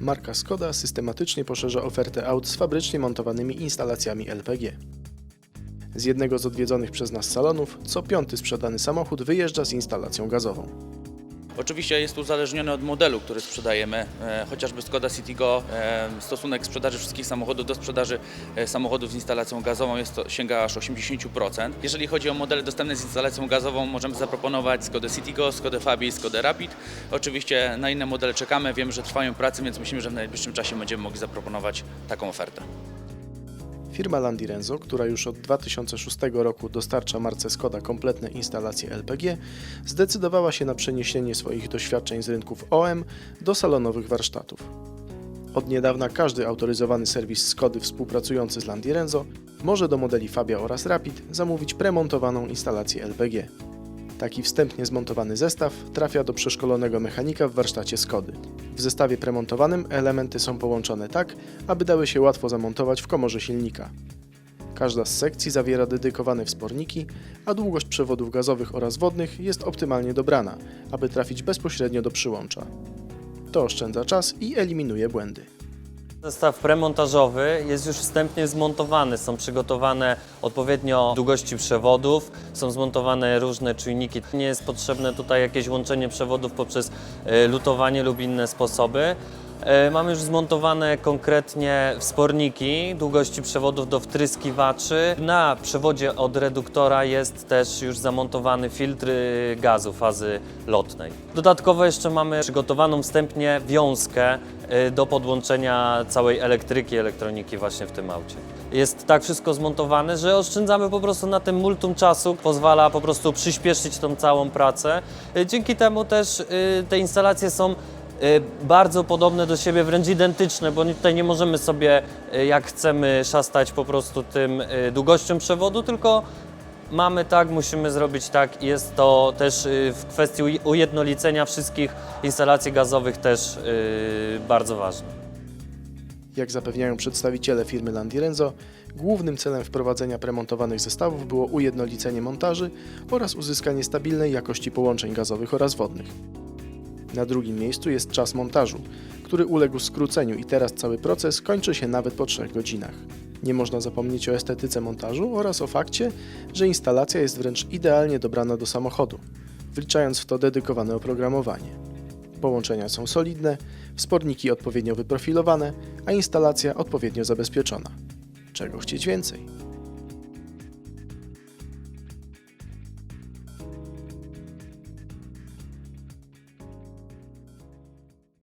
Marka Skoda systematycznie poszerza ofertę aut z fabrycznie montowanymi instalacjami LPG. Z jednego z odwiedzonych przez nas salonów, co piąty sprzedany samochód wyjeżdża z instalacją gazową. Oczywiście jest to uzależnione od modelu, który sprzedajemy. E, chociażby Skoda Citigo, e, stosunek sprzedaży wszystkich samochodów do sprzedaży e, samochodów z instalacją gazową jest to, sięga aż 80%. Jeżeli chodzi o modele dostępne z instalacją gazową, możemy zaproponować Skodę Citigo, Skodę Fabii i Skodę Rapid. Oczywiście na inne modele czekamy, wiem, że trwają prace, więc myślimy, że w najbliższym czasie będziemy mogli zaproponować taką ofertę. Firma Landi Renzo, która już od 2006 roku dostarcza marce Skoda kompletne instalacje LPG, zdecydowała się na przeniesienie swoich doświadczeń z rynków OM do salonowych warsztatów. Od niedawna każdy autoryzowany serwis Skody współpracujący z Landi Renzo może do modeli Fabia oraz Rapid zamówić premontowaną instalację LPG. Taki wstępnie zmontowany zestaw trafia do przeszkolonego mechanika w warsztacie Skody. W zestawie premontowanym elementy są połączone tak, aby dały się łatwo zamontować w komorze silnika. Każda z sekcji zawiera dedykowane wsporniki, a długość przewodów gazowych oraz wodnych jest optymalnie dobrana, aby trafić bezpośrednio do przyłącza. To oszczędza czas i eliminuje błędy. Zestaw premontażowy jest już wstępnie zmontowany. Są przygotowane odpowiednio długości przewodów, są zmontowane różne czujniki. Nie jest potrzebne tutaj jakieś łączenie przewodów poprzez e, lutowanie lub inne sposoby. E, Mamy już zmontowane konkretnie wsporniki długości przewodów do wtryskiwaczy. Na przewodzie od reduktora jest też już zamontowany filtr y, gazu fazy lotnej. Dodatkowo jeszcze mamy przygotowaną wstępnie wiązkę y, do podłączenia całej elektryki, elektroniki właśnie w tym aucie. Jest tak wszystko zmontowane, że oszczędzamy po prostu na tym multum czasu, pozwala po prostu przyspieszyć tą całą pracę. Y, Dzięki temu też te instalacje są bardzo podobne do siebie, wręcz identyczne, bo tutaj nie możemy sobie y, jak chcemy szastać po prostu tym y, długością przewodu, tylko mamy tak, musimy zrobić tak. Jest to też y, w kwestii uj- ujednolicenia wszystkich instalacji gazowych też y, bardzo ważne. Jak zapewniają przedstawiciele firmy Landi Renzo, głównym celem wprowadzenia premontowanych zestawów było ujednolicenie montaży oraz uzyskanie stabilnej jakości połączeń gazowych oraz wodnych. Na drugim miejscu jest czas montażu, który uległ skróceniu i teraz cały proces kończy się nawet po 3 godzinach. Nie można zapomnieć o estetyce montażu oraz o fakcie, że instalacja jest wręcz idealnie dobrana do samochodu, wliczając w to dedykowane oprogramowanie. Połączenia są solidne, wsporniki odpowiednio wyprofilowane, a instalacja odpowiednio zabezpieczona. Czego chcieć więcej?